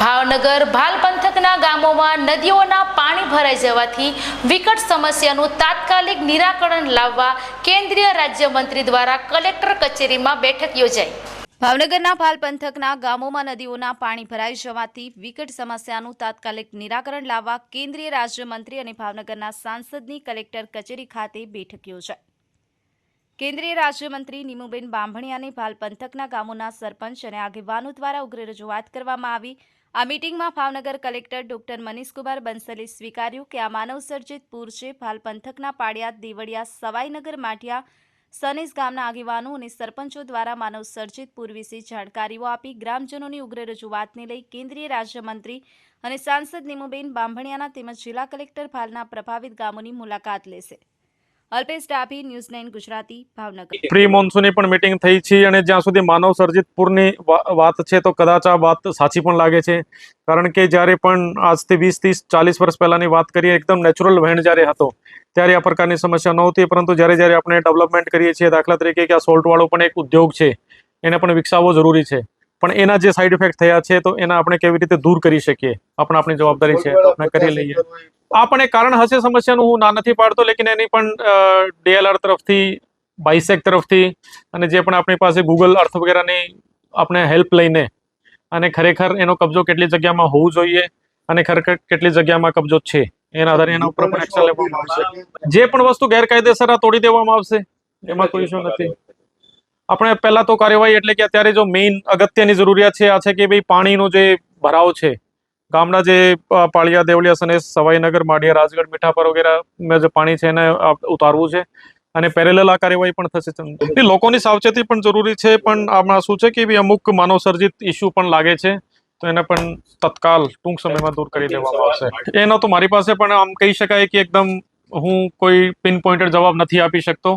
ભાવનગર ભાલ પંથકના ગામોમાં નદીઓના પાણી ભરાઈ જવાથી વિકટ સમસ્યાનું તાત્કાલિક નિરાકરણ લાવવા કેન્દ્રીય રાજ્યમંત્રી દ્વારા કલેક્ટર કચેરીમાં બેઠક યોજાઈ. ભાવનગરના ભાલ પંથકના ગામોમાં નદીઓના પાણી ભરાઈ જવાથી વિકટ સમસ્યાનું તાત્કાલિક નિરાકરણ લાવવા કેન્દ્રીય રાજ્યમંત્રી અને ભાવનગરના સાંસદની કલેક્ટર કચેરી ખાતે બેઠક યોજાઈ. કેન્દ્રીય રાજ્યમંત્રી નીમુબેન બાંભણિયાની ભાલ પંથકના ગામોના સરપંચ અને આગેવાનો દ્વારા ઉગ્ર રજૂઆત કરવામાં આવી. આ મીટિંગમાં ભાવનગર કલેક્ટર ડોક્ટર મનીષકુમાર બંસલે સ્વીકાર્યું કે આ માનવસર્જિત પૂર છે. ભાલ પંથકના પાડિયાદ દેવળિયા, સવાઈનગર, માઠિયા, સનેસ ગામના આગેવાનો અને સરપંચો દ્વારા માનવ સર્જિત પૂર વિશે જાણકારીઓ આપી ગ્રામજનોની ઉગ્ર રજૂઆતને લઈ કેન્દ્રીય રાજ્યમંત્રી અને સાંસદ નીમુબેન બાંભણિયાના તેમજ જિલ્લા કલેક્ટર ભાલના પ્રભાવિત ગામોની મુલાકાત લેશે. Alpesh Dabhi, news nine Gujarati, Bhavnagar. Pre મોન્સૂનની પણ મિટિંગ થઈ છે અને જ્યાં સુધી માનવ સર્જિત પૂરની વાત છે તો કદાચ આ વાત સાચી પણ લાગે છે. કારણ કે જ્યારે પણ આજથી વીસ, ત્રીસ, ચાલીસ વર્ષ પહેલાની વાત કરીએ, એકદમ નેચરલ વહેણ જ્યારે હતો, ત્યારે આ પ્રકારની સમસ્યા નહોતી, પરંતુ જ્યારે જ્યારે આપણે ડેવલપમેન્ટ કરીએ છીએ, દાખલા તરીકે કે આ સોલ્ટવાળો પણ એક ઉદ્યોગ છે, એને પણ વિકસાવવો જરૂરી છે. પણ એના જે સાઈડ ઇફેક્ટ થયા છે, તો એના આપણે કેવી રીતે દૂર કરી શકીએ? આપણે, આપણી જવાબદારી છે, આપણે કરી લઈએ. આ પણ એક કારણ હશે સમસ્યાનું, હું ના નથી પાડતો, લેકિન એની પણ ડીએલઆર તરફથી બાઇસેક તરફથી અને જે પણ આપણી પાસે ગૂગલ અર્થ વગેરેની આપણે હેલ્પ લઈને અને ખરેખર એનો કબજો કેટલી જગ્યામાં હોવું જોઈએ અને ખરેખર કેટલી જગ્યામાં કબજો છે, એના આધારે એના ઉપર પણ એક્શન લેવામાં આવશે. જે પણ વસ્તુ ગેરકાયદેસર તોડી દેવામાં આવશે, એમાં કોઈ ઇશ્યુ નથી. આપણે પહેલા તો કાર્યવાહી એટલે કે અત્યારે જો મેઇન અગત્યની જરૂરિયાત છે, આ છે કે ભાઈ પાણીનો જે ભરાવ છે ગામના જે પાળિયા દેવળિયા અને સવાઈનગર, માડિયા, રાજગઢ, મીઠાપર વગેરે જે પાણી છે એને ઉતારવું છે. અને પેરેલલ આ કાર્યવાહી પણ થશે. લોકોની સાવચેતી પણ જરૂરી છે, પણ આમાં શું છે કે અમુક માનવસર્જિત ઇસ્યુ પણ લાગે છે. તો એને પણ તત્કાલ, ટૂંક સમયમાં દૂર કરી દેવામાં આવશે. એનો તો મારી પાસે પણ આમ કહી શકાય કે એકદમ હું કોઈ પિન પોઈન્ટેડ જવાબ નથી આપી શકતો.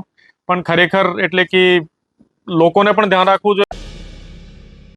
પણ ખરેખર એટલે કે લોકોને પણ ધ્યાન રાખવું જોઈએ.